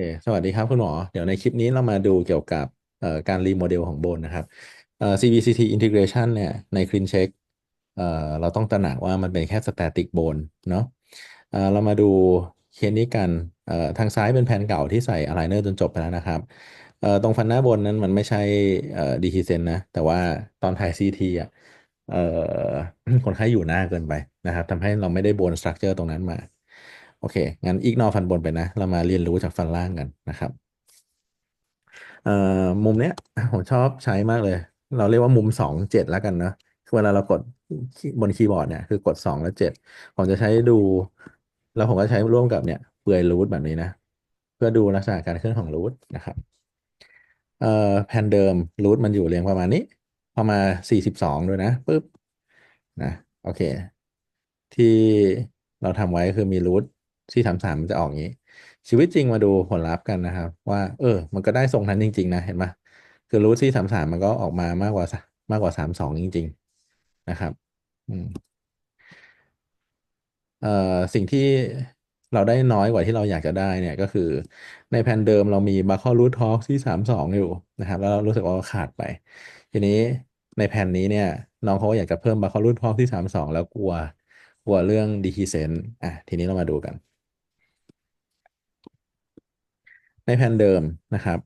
คสวัสดีครับคุณหมอ เดี๋ยวในคลิปนี้เรามาดูเกี่ยวกับการรีโมเดลของโบนนะครับ CBCT integration เนี่ยใน CleanCheck เอ่อเราต้องตระหนักว่ามันเป็นแค่ static bone เนาะเรามาดูเคสนี้กันทางซ้ายเป็นแผ่นเก่าที่ใส่ aligner จนจบไปแล้วนะครับ ตรงฟันหน้าบนนั้นมันไม่ใช่เอ่อ dehiscent นะ แต่ว่าตอนถ่าย CT อะคนไข้อยู่หน้าเกินไปนะครับทำให้เราไม่ได้โบน structure ตรงนั้นมา โอเค งั้นอีกนอฟันบนไปนะ เรามาเรียนรู้จากฟันล่างกันนะครับเอ่อมุมเนี้ยผมชอบใช้มากเลย เราเรียกว่ามุมสองเจ็ดแล้วกันนะคือเวลาเรากดบนคีย์บอร์ดเนี่ยคือกดสองแล้วเจ็ดผมจะใช้ดู แล้วผมก็ใช้ร่วมกับเนี่ยเปลือยรูทแบบนี้นะ เพื่อดูลักษณะการเคลื่อนของรูทนะครับเอ่อแผ่นเดิมรูทมันอยู่เรียงประมาณนี้พอมาสี่สิบสองด้วยนะปึ๊บนะโอเค ที่เราทำไว้คือมีรูท ที่สามสามมันจะออกอย่างนี้ ชีวิตจริงมาดูผลลัพธ์กันนะครับ ว่า เออ มันก็ได้ทรงนั้นจริง ๆ นะ เห็นไหมคือรูทที่สามสามมันก็ออกมามากกว่ามากกว่าสามสองจริง ๆ นะครับอเอ่อสิ่งที่เราได้น้อยกว่าที่เราอยากจะได้เนี่ยก็คือในแผ่นเดิมเรามีบัคเคิลรูททอล์กที่สามสองอยู่นะครับ แล้วร,รู้สึกว่าขาดไป ทีนี้ในแผ่นนี้เนี่ย น้องเขาอยากจะเพิ่มบัคเคิลรูททอล์กที่สามสองแล้วกลัวกลัวเรื่องดีฮิเซนอะทีนี้เรามาดูกัน ในแผ่นเดิมนะครับ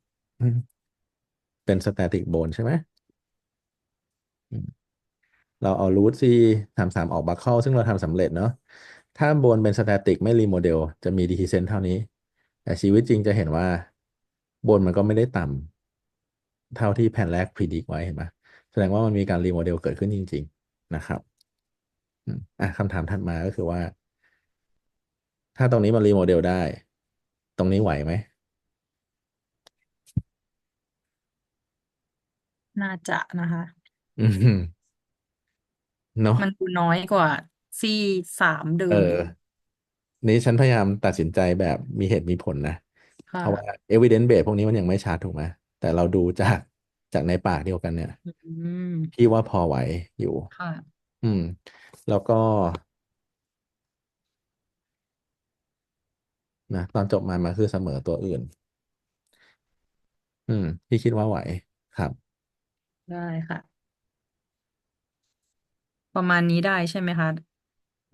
เป็นสแตติกโบนใช่ไหมเราเอารูทที่สามสามออกบัคเคิลซึ่งเราทำสำเร็จเนาะถ้าโบนเป็นสแตติกไม่รีโมเดล จะมีดีฮิเซนเท่านี้ แต่ชีวิตจริงจะเห็นว่าโบนมันก็ไม่ได้ต่ำเท่าที่แผ่นแรกพิจิตไว้เห็นไหมแสดงว่ามันมีการรีโมเดลเกิดขึ้นจริง ๆ นะครับอะคำถามถัดมาก็คือว่า ถ้าตรงนี้มันรีโมเดลได้ ตรงนี้ไหวไหม น่าจะนะคะ อืมเนาะมันดูน้อยกว่าซี่สามเดิเอมอ นี้ฉันพยายามตัดสินใจแบบมีเหตุมีผลนะ ค่ะเพราะว่า evidence base พวกนี้มันยังไม่ชัดถูกไหมแต่เราดูจากจากในปากเดียวกันเนี่ย อืมพี่ว่าพอไหวอยู่ ค่ะ อืม แล้วก็นะตอนจบมามาคือเสมอตัวอื่น อืม พี่คิดว่าไหวครับ ได้ค่ะ ประมาณนี้ได้ใช่ไหมคะ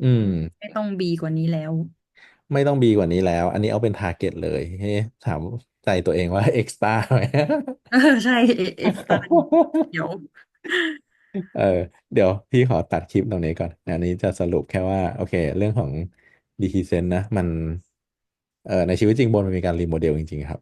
อืม ไม่ต้องบีกว่านี้แล้ว ไม่ต้องบีกว่านี้แล้ว อันนี้เอาเป็นทาร์เก็ตเลยให้ถามใจตัวเองว่าเอ็กซ์ตร้าไหม เออใช่เอ็กซ์ตร้าเดี๋ยว เออเดี๋ยวพี่ขอตัดคลิปตรงนี้ก่อนอันนี้จะสรุปแค่ว่า โอเค เรื่องของดีทีเซนนะ มันเอ่อในชีวิตจริงบนมันมีการรีโมเดลจริง ๆ ครับ